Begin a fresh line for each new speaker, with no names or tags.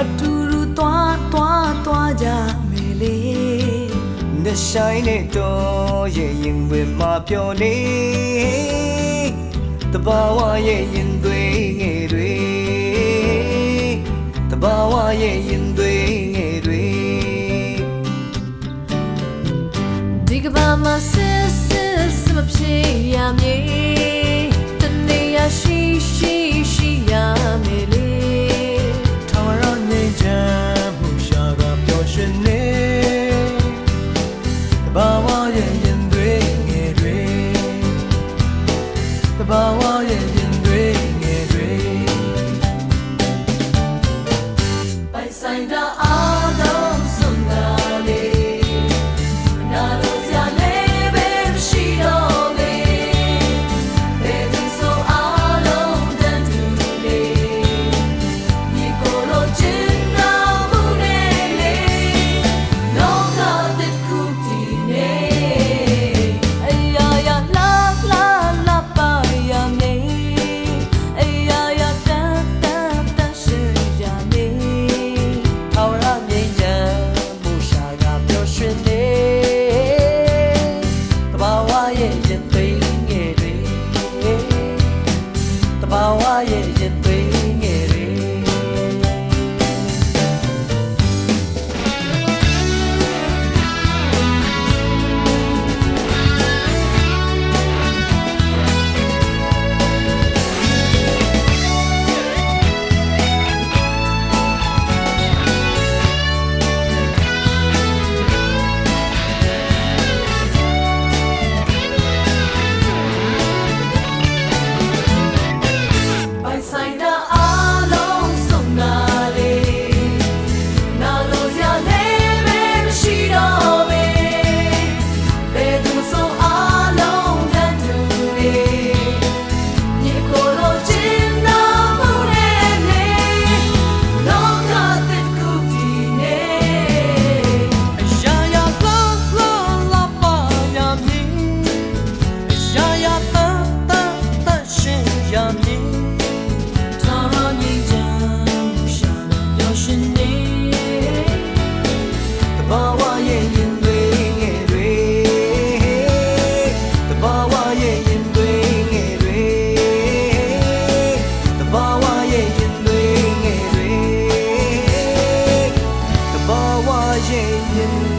အတူ
နှဆိုင်နဲ့တော့ရဲ့ရင်ခွင်မှာပျော်နေတဘာဝရဲ့ရင်သွေးငယ်တွေတဘာဝရဲ့ရင်သွေးငယ်တွေ
ဒီကဘာမှာစစ်စစ်စမဖြစ်ရမည်တနေရရှိရှိရှိရ Signed ah. je, you.